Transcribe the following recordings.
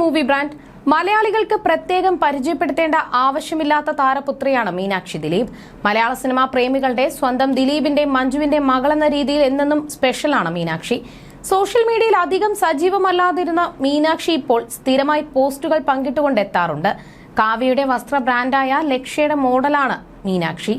Movie brand മലയാളികൾക്ക് പ്രത്യേകം പരിചയപ്പെടുത്തേണ്ട ആവശ്യമില്ലാത്ത താരപുത്രിയാണ് മീനാക്ഷി ദിലീപ്. മലയാള സിനിമാ പ്രേമികളുടെ സ്വന്തം ദിലീപിന്റെ മഞ്ജുവിന്റെ മകളെന്ന രീതിയിൽ എന്നെന്നും സ്പെഷ്യലാണ് മീനാക്ഷി. സോഷ്യൽ മീഡിയയിൽ അധികം സജീവമല്ലാതിരുന്ന മീനാക്ഷി ഇപ്പോൾ സ്ഥിരമായി പോസ്റ്റുകൾ പങ്കിട്ടുകൊണ്ടെത്താറുണ്ട്. കാവ്യയുടെ വസ്ത്ര ബ്രാൻഡായ ലക്ഷ്യയുടെ മോഡലാണ് മീനാക്ഷി.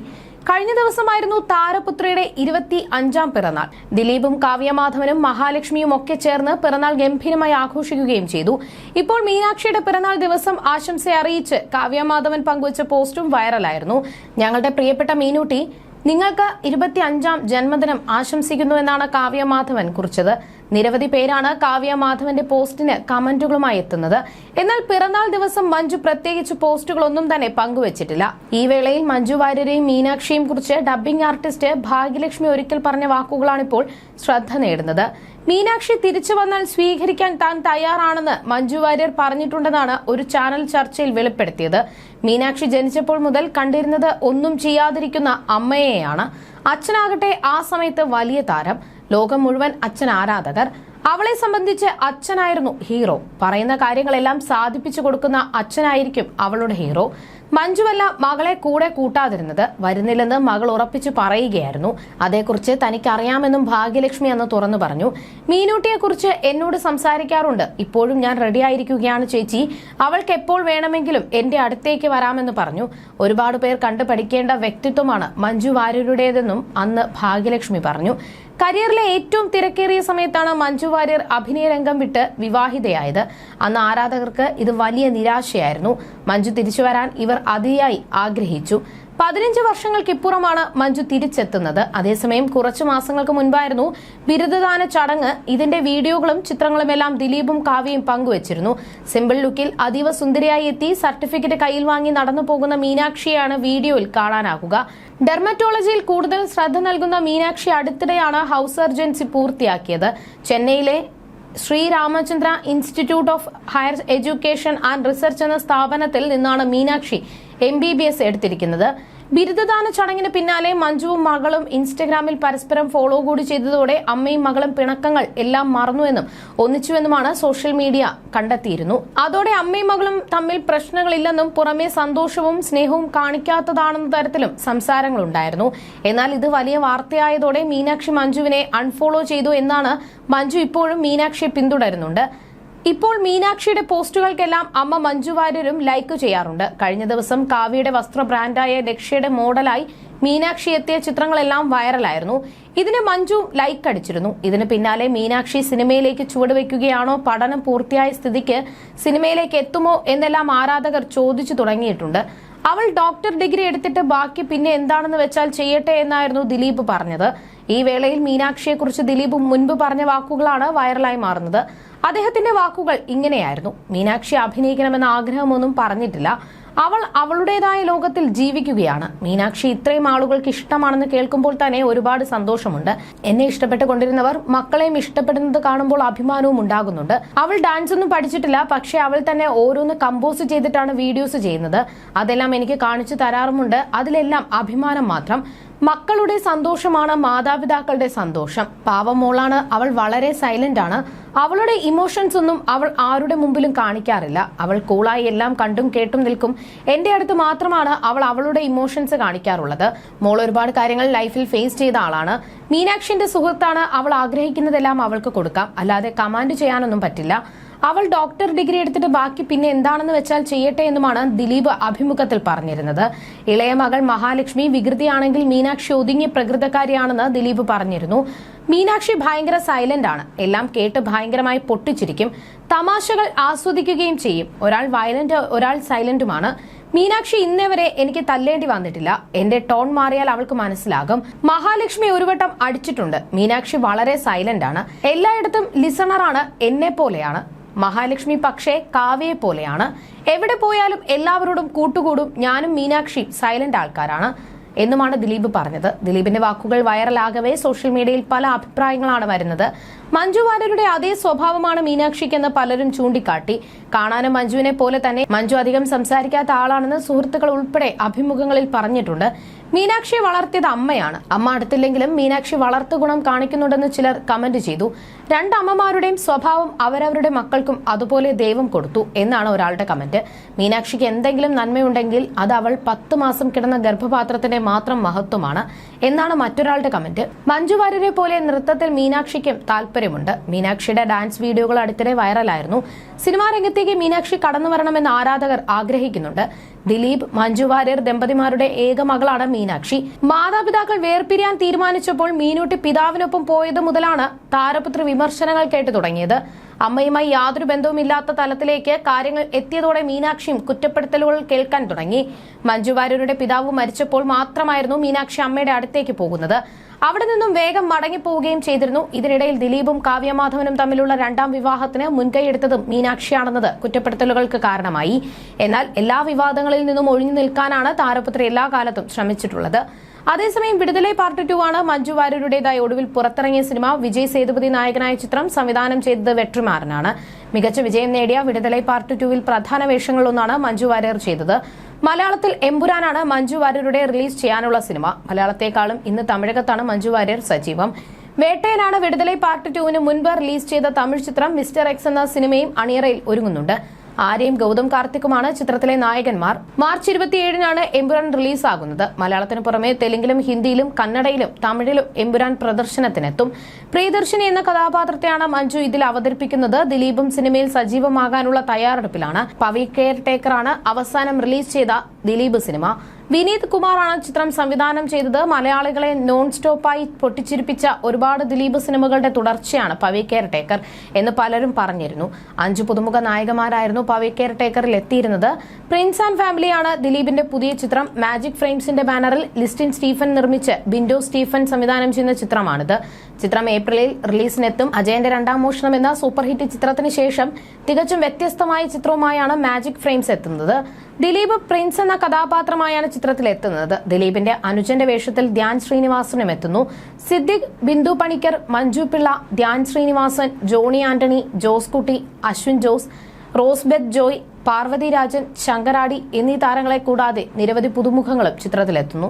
കഴിഞ്ഞ ദിവസമായിരുന്നു താരപുത്രിയുടെ ഇരുപത്തി അഞ്ചാം പിറന്നാൾ. ദിലീപും കാവ്യമാധവനും മഹാലക്ഷ്മിയും ഒക്കെ ചേർന്ന് പിറന്നാൾ ഗംഭീരമായി ആഘോഷിക്കുകയും ചെയ്തു. ഇപ്പോൾ മീനാക്ഷിയുടെ പിറന്നാൾ ദിവസം ആശംസ അറിയിച്ച് കാവ്യമാധവൻ പങ്കുവച്ച പോസ്റ്റും വൈറലായിരുന്നു. ഞങ്ങളുടെ പ്രിയപ്പെട്ട മീനൂട്ടി നിങ്ങൾക്ക് ഇരുപത്തി അഞ്ചാം ജന്മദിനം ആശംസിക്കുന്നുവെന്നാണ് കാവ്യമാധവൻ കുറിച്ചത്. നിരവധി പേരാണ് കാവ്യ മാധവന്റെ പോസ്റ്റിന് കമന്റുകളുമായി എത്തുന്നത്. എന്നാൽ പിറന്നാൾ ദിവസം മഞ്ജു പ്രത്യേകിച്ച് പോസ്റ്റുകളൊന്നും തന്നെ പങ്കുവച്ചിട്ടില്ല. ഈ വേളയിൽ മഞ്ജു വാര്യരെയും മീനാക്ഷിയും കുറിച്ച് ഡബ്ബിംഗ് ആർട്ടിസ്റ്റ് ഭാഗ്യലക്ഷ്മി ഒരിക്കൽ പറഞ്ഞ വാക്കുകളാണിപ്പോൾ ശ്രദ്ധ നേടുന്നത്. മീനാക്ഷി തിരിച്ചു വന്നാൽ സ്വീകരിക്കാൻ താൻ തയ്യാറാണെന്ന് മഞ്ജു വാര്യർ പറഞ്ഞിട്ടുണ്ടെന്നാണ് ഒരു ചാനൽ ചർച്ചയിൽ വെളിപ്പെടുത്തിയത്. മീനാക്ഷി ജനിച്ചപ്പോൾ മുതൽ കണ്ടിരുന്നത് ഒന്നും ചെയ്യാതിരിക്കുന്ന അമ്മയെയാണ്. അച്ഛനാകട്ടെ ആ സമയത്ത് വലിയ താരം. ലോകം മുഴുവൻ അച്ഛൻ ആരാധകർ. അവളെ സംബന്ധിച്ച് അച്ഛനായിരുന്നു ഹീറോ. പറയുന്ന കാര്യങ്ങളെല്ലാം സാധിപ്പിച്ചു കൊടുക്കുന്ന അച്ഛനായിരിക്കും അവളുടെ ഹീറോ. മഞ്ജുവല്ല മകളെ കൂടെ കൂട്ടാതിരുന്നത് വരുന്നില്ലെന്ന് മകൾ ഉറപ്പിച്ചു പറയുകയായിരുന്നു. അതേക്കുറിച്ച് തനിക്കറിയാമെന്നും ഭാഗ്യലക്ഷ്മി അന്ന് തുറന്നു പറഞ്ഞു. മീനൂട്ടിയെക്കുറിച്ച് എന്നോട് സംസാരിക്കാറുണ്ട്. ഇപ്പോഴും ഞാൻ റെഡിയായിരിക്കുകയാണ് ചേച്ചി. അവൾക്ക് എപ്പോൾ വേണമെങ്കിലും എന്റെ അടുത്തേക്ക് വരാമെന്ന് പറഞ്ഞു. ഒരുപാട് പേർ കണ്ടു പഠിക്കേണ്ട വ്യക്തിത്വമാണ് മഞ്ജു വാര്യരുടേതെന്നും അന്ന് ഭാഗ്യലക്ഷ്മി പറഞ്ഞു. കരിയറിലെ ഏറ്റവും തിരക്കേറിയ സമയത്താണ് മഞ്ജു വാര്യർ അഭിനയ രംഗം വിട്ട് വിവാഹിതയായത്. അന്ന് ആരാധകർക്ക് ഇത് വലിയ നിരാശയായിരുന്നു. മഞ്ജു തിരിച്ചു വരാൻ ഇവർ അതിയായി ആഗ്രഹിച്ചു. പതിനഞ്ച് വർഷങ്ങൾക്കിപ്പുറമാണ് മഞ്ജു തിരിച്ചെത്തുന്നത്. അതേസമയം കുറച്ചു മാസങ്ങൾക്ക് മുൻപായിരുന്നു ബിരുദദാന ചടങ്ങ്. ഇതിന്റെ വീഡിയോകളും ചിത്രങ്ങളുമെല്ലാം ദിലീപും കാവ്യയും പങ്കുവച്ചിരുന്നു. സിമ്പിൾ ലുക്കിൽ അതീവ സുന്ദരിയായി എത്തി. സർട്ടിഫിക്കറ്റ് കയ്യിൽ വാങ്ങി നടന്നു പോകുന്ന മീനാക്ഷിയാണ് വീഡിയോയിൽ കാണാനാകുക. ഡെർമറ്റോളജിയിൽ കൂടുതൽ ശ്രദ്ധ നൽകുന്ന മീനാക്ഷി അടുത്തിടെയാണ് ഹൗസ് സർജൻസി പൂർത്തിയാക്കിയത്. ചെന്നൈയിലെ Sriramachandra institute of higher education and research എന്ന സ്ഥാപനത്തിൽ നിന്നാണ് Meenakshi M B B S എടുത്തിരിക്കുന്നത്. ബിരുദദാന ചടങ്ങിന് പിന്നാലെ മഞ്ജുവും മകളും ഇൻസ്റ്റഗ്രാമിൽ പരസ്പരം ഫോളോ കൂടി ചെയ്തതോടെ അമ്മയും മകളും പിണക്കങ്ങൾ എല്ലാം മറന്നുവെന്നും ഒന്നിച്ചുവെന്നുമാണ് സോഷ്യൽ മീഡിയ കണ്ടെത്തിയിരുന്നു. അതോടെ അമ്മയും മകളും തമ്മിൽ പ്രശ്നങ്ങളില്ലെന്നും പുറമെ സന്തോഷവും സ്നേഹവും കാണിക്കാത്തതാണെന്ന തരത്തിലും സംസാരങ്ങളുണ്ടായിരുന്നു. എന്നാൽ ഇത് വലിയ വാർത്തയായതോടെ മീനാക്ഷി മഞ്ജുവിനെ അൺഫോളോ ചെയ്തു എന്നാണ് മഞ്ജു ഇപ്പോഴും മീനാക്ഷിയെ പിന്തുടരുന്നുണ്ട്. ഇപ്പോൾ മീനാക്ഷിയുടെ പോസ്റ്റുകൾക്കെല്ലാം അമ്മ മഞ്ജു വാര്യരും ലൈക്ക് ചെയ്യാറുണ്ട്. കഴിഞ്ഞ ദിവസം കാവ്യയുടെ വസ്ത്ര ബ്രാൻഡായ ലക്ഷ്യയുടെ മോഡലായി മീനാക്ഷി എത്തിയ ചിത്രങ്ങളെല്ലാം വൈറലായിരുന്നു. ഇതിന് മഞ്ജു ലൈക്ക് അടിച്ചിരുന്നു. ഇതിന് പിന്നാലെ മീനാക്ഷി സിനിമയിലേക്ക് ചുവടുവെക്കുകയാണോ പഠനം പൂർത്തിയായ സ്ഥിതിക്ക് സിനിമയിലേക്ക് എത്തുമോ? എന്നെല്ലാം ആരാധകർ ചോദിച്ചു തുടങ്ങിയിട്ടുണ്ട്. അവൾ ഡോക്ടർ ഡിഗ്രി എടുത്തിട്ട് ബാക്കി പിന്നെ എന്താണെന്ന് വെച്ചാൽ ചെയ്യട്ടെ എന്നായിരുന്നു ദിലീപ് പറഞ്ഞത്. ഈ വേളയിൽ മീനാക്ഷിയെക്കുറിച്ച് ദിലീപ് മുൻപ് പറഞ്ഞ വാക്കുകളാണ് വൈറലായി മാറുന്നത്. അദ്ദേഹത്തിന്റെ വാക്കുകൾ ഇങ്ങനെയായിരുന്നു. മീനാക്ഷി അഭിനയിക്കണമെന്ന ആഗ്രഹമൊന്നും പറഞ്ഞിട്ടില്ല. അവൾ അവളുടേതായ ലോകത്തിൽ ജീവിക്കുകയാണ്. മീനാക്ഷി ഇത്രയും ആളുകൾക്ക് ഇഷ്ടമാണെന്ന് കേൾക്കുമ്പോൾ തന്നെ ഒരുപാട് സന്തോഷമുണ്ട്. എന്നെ ഇഷ്ടപ്പെട്ടുകൊണ്ടിരുന്നവർ മക്കളെയും ഇഷ്ടപ്പെടുന്നത് കാണുമ്പോൾ അഭിമാനവും ഉണ്ടാകുന്നുണ്ട്. അവൾ ഡാൻസ് ഒന്നും പഠിച്ചിട്ടില്ല. പക്ഷെ അവൾ തന്നെ ഓരോന്ന് കമ്പോസ് ചെയ്തിട്ടാണ് വീഡിയോസ് ചെയ്യുന്നത്. അതെല്ലാം എനിക്ക് കാണിച്ചു തരാറുമുണ്ട്. അതിലെല്ലാം അഭിമാനം മാത്രം. മക്കളുടെ സന്തോഷമാണ് മാതാപിതാക്കളുടെ സന്തോഷം. പാവമോളാണ് അവൾ വളരെ സൈലന്റ് ആണ്. അവളുടെ ഇമോഷൻസ് ഒന്നും അവൾ ആരുടെ മുമ്പിലും കാണിക്കാറില്ല. അവൾ കൂളായി എല്ലാം കണ്ടും കേട്ടും നിൽക്കും. എന്റെ അടുത്ത് മാത്രമാണ് അവൾ അവളുടെ ഇമോഷൻസ് കാണിക്കാറുള്ളത്. മോൾ ഒരുപാട് കാര്യങ്ങൾ ലൈഫിൽ ഫേസ് ചെയ്ത ആളാണ്. മീനാക്ഷിന്റെ സുഹൃത്താണ് അവൾ ആഗ്രഹിക്കുന്നതെല്ലാം അവൾക്ക് കൊടുക്കാം. അല്ലാതെ കമാൻഡ് ചെയ്യാനൊന്നും പറ്റില്ല. അവൾ ഡോക്ടർ ഡിഗ്രി എടുത്തിട്ട് ബാക്കി പിന്നെ എന്താണെന്ന് വെച്ചാൽ ചെയ്യട്ടെ എന്നുമാണ് ദിലീപ് അഭിമുഖത്തിൽ പറഞ്ഞിരുന്നത്. ഇളയ മകൾ മഹാലക്ഷ്മി വികൃതിയാണെങ്കിൽ മീനാക്ഷി ഒതുങ്ങിയ പ്രകൃതക്കാരിയാണെന്ന് ദിലീപ് പറഞ്ഞിരുന്നു. മീനാക്ഷി ഭയങ്കര സൈലന്റ് ആണ്. എല്ലാം കേട്ട് ഭയങ്കരമായി പൊട്ടിച്ചിരിക്കും. തമാശകൾ ആസ്വദിക്കുകയും ചെയ്യും. ഒരാൾ വയലന്റ് ഒരാൾ സൈലന്റുമാണ് മീനാക്ഷി ഇന്നേ വരെ എനിക്ക് തല്ലേണ്ടി വന്നിട്ടില്ല. എന്റെ ടോൺ മാറിയാൽ അവൾക്ക് മനസ്സിലാകും. മഹാലക്ഷ്മി ഒരു വട്ടം അടിച്ചിട്ടുണ്ട്. മീനാക്ഷി വളരെ സൈലന്റ് ആണ്. എല്ലായിടത്തും ലിസണറാണ് എന്നെ പോലെയാണ്. മഹാലക്ഷ്മി പക്ഷേ കാവ്യയെ പോലെയാണ്. എവിടെ പോയാലും എല്ലാവരോടും കൂട്ടുകൂടും. ഞാനും മീനാക്ഷി സൈലന്റ് ആൾക്കാരാണ്. എന്നുമാണ് ദിലീപ് പറഞ്ഞത്. ദിലീപിന്റെ വാക്കുകൾ വൈറലാകവേ സോഷ്യൽ മീഡിയയിൽ പല അഭിപ്രായങ്ങളാണ് വരുന്നത്. മഞ്ജു വാര്യരുടെ അതേ സ്വഭാവമാണ് മീനാക്ഷിക്കെന്ന് പലരും ചൂണ്ടിക്കാട്ടി. കാണാനും മഞ്ജുവിനെ പോലെ തന്നെ മഞ്ജു അധികം സംസാരിക്കാത്ത ആളാണെന്ന് സുഹൃത്തുക്കൾ ഉൾപ്പെടെ അഭിമുഖങ്ങളിൽ പറഞ്ഞിട്ടുണ്ട്. മീനാക്ഷിയെ വളർത്തിയത് അമ്മയാണ്. അമ്മ അടുത്തില്ലെങ്കിലും മീനാക്ഷി വളർത്തു ഗുണം കാണിക്കുന്നുണ്ടെന്ന് ചിലർ കമന്റ് ചെയ്തു. രണ്ട് അമ്മമാരുടെയും സ്വഭാവം അവരവരുടെ മക്കൾക്കും അതുപോലെ ദൈവം കൊടുത്തു എന്നാണ് ഒരാളുടെ കമന്റ്. മീനാക്ഷിക്ക് എന്തെങ്കിലും നന്മയുണ്ടെങ്കിൽ അത് അവൾ പത്ത് മാസം കിടന്ന ഗർഭപാത്രത്തിന്റെ മാത്രം മഹത്വമാണ് എന്നാണ് മറ്റൊരാളുടെ കമന്റ്. മഞ്ജു വാര്യരെ പോലെ നൃത്തത്തിൽ മീനാക്ഷിക്കും താല്പര്യമുണ്ട്. മീനാക്ഷിയുടെ ഡാൻസ് വീഡിയോകൾ അടുത്തിടെ വൈറലായിരുന്നു. സിനിമാ രംഗത്തേക്ക് മീനാക്ഷി കടന്നു വരണമെന്ന് ആരാധകർ ആഗ്രഹിക്കുന്നുണ്ട്. ദിലീപ് മഞ്ജു വാര്യർ ദമ്പതിമാരുടെ ഏക മകളാണ് മീനാക്ഷി. മാതാപിതാക്കൾ വേർപിരിയാൻ തീരുമാനിച്ചപ്പോൾ മീനൂട്ടി പിതാവിനൊപ്പം പോയത് മുതലാണ് താരപുത്രി വിമർശനങ്ങൾ കേട്ടു തുടങ്ങിയത്. അമ്മയുമായി യാതൊരു ബന്ധവുമില്ലാത്ത തലത്തിലേക്ക് കാര്യങ്ങൾ എത്തിയതോടെ മീനാക്ഷിയും കുറ്റപ്പെടുത്തലുകൾ കേൾക്കാൻ തുടങ്ങി. മഞ്ജു വാര്യരുടെ പിതാവ് മരിച്ചപ്പോൾ മാത്രമായിരുന്നു മീനാക്ഷി അമ്മയുടെ അടുത്തേക്ക് പോകുന്നത്. അവിടെ നിന്നും വേഗം മടങ്ങിപ്പോവുകയും ചെയ്തിരുന്നു. ഇതിനിടയിൽ ദിലീപും കാവ്യമാധവനും തമ്മിലുള്ള രണ്ടാം വിവാഹത്തിന് മുൻകൈയെടുത്തതും മീനാക്ഷിയാണെന്നത് കുറ്റപ്പെടുത്തലുകൾക്ക് കാരണമായി. എന്നാൽ എല്ലാ വിവാദങ്ങളിൽ നിന്നും ഒഴിഞ്ഞു നിൽക്കാനാണ് താരപുത്രി എല്ലാ കാലത്തും ശ്രമിച്ചിട്ടുള്ളത്. അതേസമയം വിടുതലൈ പാർട്ട് ടു ആണ് മഞ്ജു വാര്യരുടേതായി ഒടുവിൽ പുറത്തിറങ്ങിയ സിനിമ. വിജയ് സേതുപതി നായകനായ ചിത്രം സംവിധാനം ചെയ്തത് വെട്രിമാരനാണ് മികച്ച വിജയം നേടിയ വിടുതലൈ പാർട്ട് ടുവിൽ പ്രധാന വേഷങ്ങളിലൊന്നാണ് മഞ്ജു വാര്യർ ചെയ്തത്. മലയാളത്തിൽ എമ്പുരാനാണ് മഞ്ജു വാര്യരുടെ റിലീസ് ചെയ്യാനുള്ള സിനിമ. മലയാളത്തെക്കാളും ഇന്ന് തമിഴകത്താണ് മഞ്ജു വാര്യർ സജീവം. വേട്ടയനാണ് വിടുതലൈ പാർട്ട് ടുവിന് മുൻപ് റിലീസ് ചെയ്ത തമിഴ് ചിത്രം മിസ്റ്റർ എക്സ് എന്ന സിനിമയും അണിയറയിൽ ഒരുങ്ങുന്നുണ്ട്. ആര്യയും ഗൗതം കാർത്തിക്കുമാണ് ചിത്രത്തിലെ നായകന്മാർ. മാർച്ച് ഇരുപത്തിയേഴിനാണ് എമ്പുരാൻ റിലീസാകുന്നത്. മലയാളത്തിന് പുറമെ തെലുങ്കിലും ഹിന്ദിയിലും കന്നഡയിലും തമിഴിലും എമ്പുരാൻ പ്രദർശനത്തിനെത്തും. പ്രിയദർശിനി എന്ന കഥാപാത്രത്തെയാണ് മഞ്ജു ഇതിൽ അവതരിപ്പിക്കുന്നത്. ദിലീപും സിനിമയിൽ സജീവമാകാനുള്ള തയ്യാറെടുപ്പിലാണ്. പവി കെയർ ടേക്കറാണ് അവസാനം റിലീസ് ചെയ്ത ദിലീപ് സിനിമ. വിനീത് കുമാറാണ് ചിത്രം സംവിധാനം ചെയ്തത്. മലയാളികളെ നോൺ സ്റ്റോപ്പായി പൊട്ടിച്ചിരിപ്പിച്ച ഒരുപാട് ദിലീപ് സിനിമകളുടെ തുടർച്ചയാണ് പവി കെയർടേക്കർ എന്ന് പലരും പറഞ്ഞിരുന്നു. അഞ്ചു പുതുമുഖ നായകമാരായിരുന്നു പവി കെയർടേക്കറിൽ എത്തിയിരുന്നത്. പ്രിൻസ് ആൻഡ് ഫാമിലിയാണ് ദിലീപിന്റെ പുതിയ ചിത്രം. മാജിക് ഫ്രെയിംസിന്റെ ബാനറിൽ ലിസ്റ്റിൻ സ്റ്റീഫൻ നിർമ്മിച്ച് ബിൻഡോ സ്റ്റീഫൻ സംവിധാനം ചെയ്യുന്ന ചിത്രമാണിത്. ചിത്രം ഏപ്രിലിൽ റിലീസിനെത്തും. അജയന്റെ രണ്ടാം മോഷണം എന്ന സൂപ്പർ ഹിറ്റ് ചിത്രത്തിന് ശേഷം തികച്ചും വ്യത്യസ്തമായ ചിത്രവുമായാണ് മാജിക് ഫ്രെയിംസ് എത്തുന്നത്. ദിലീപ് പ്രിൻസ് എന്ന കഥാപാത്രമായാണ് ചിത്രത്തിൽ എത്തുന്നത് ദിലീപിന്റെ അനുജന്റെ വേഷത്തിൽ ധ്യാൻ ശ്രീനിവാസനും എത്തുന്നു. സിദ്ദിഖ് ബിന്ദു പണിക്കർ മഞ്ജു പിള്ള ധ്യാൻ ശ്രീനിവാസൻ ജോണി ആന്റണി ജോസ് കുട്ടി അശ്വിൻ ജോസ് റോസ്ബെത്ത് ജോയ് പാർവതി രാജൻ ശങ്കരാടി എന്നീ താരങ്ങളെ കൂടാതെ നിരവധി പുതുമുഖങ്ങളും ചിത്രത്തിലെത്തുന്നു.